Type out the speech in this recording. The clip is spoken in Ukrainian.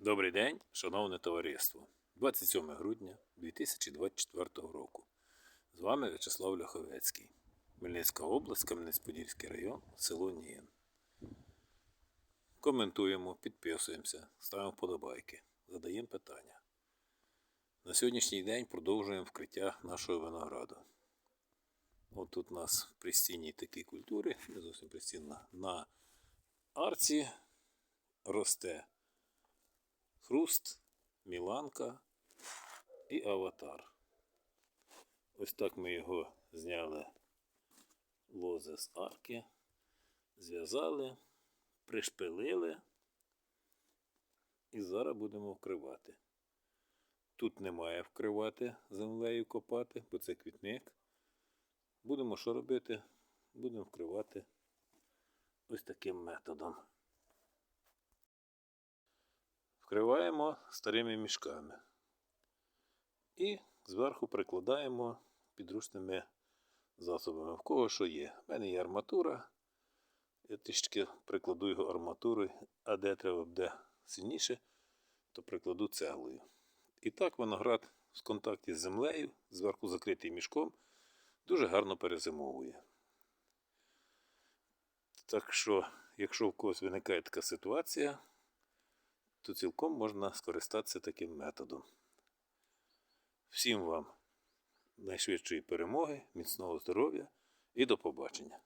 Добрий день, шановне товариство. 27 грудня 2024 року. З вами В'ячеслав Ляховецький. Хмельницька область, Кам'янець-Подільський район, село Нієн. Коментуємо, підписуємося, ставимо вподобайки, задаємо питання. На сьогоднішній день продовжуємо вкриття нашого винограду. От тут у нас при стінній такій культурі, не зовсім пристінна, на арці росте хруст, міланка і аватар. Ось так ми його зняли лози з арки, зв'язали, пришпилили і зараз будемо вкривати. Тут немає вкривати землею копати, бо це квітник. Будемо що робити? Будемо вкривати ось таким методом. Вкриваємо старими мішками. І зверху прикладаємо підручними засобами. В кого що є. У мене є арматура. Я трішки прикладу його арматурою, а де треба буде сильніше, то прикладу цеглою. І так виноград в контакті з землею, зверху закритий мішком, дуже гарно перезимовує. Так що, якщо в когось виникає така ситуація, то цілком можна скористатися таким методом. Всім вам найшвидшої перемоги, міцного здоров'я і до побачення!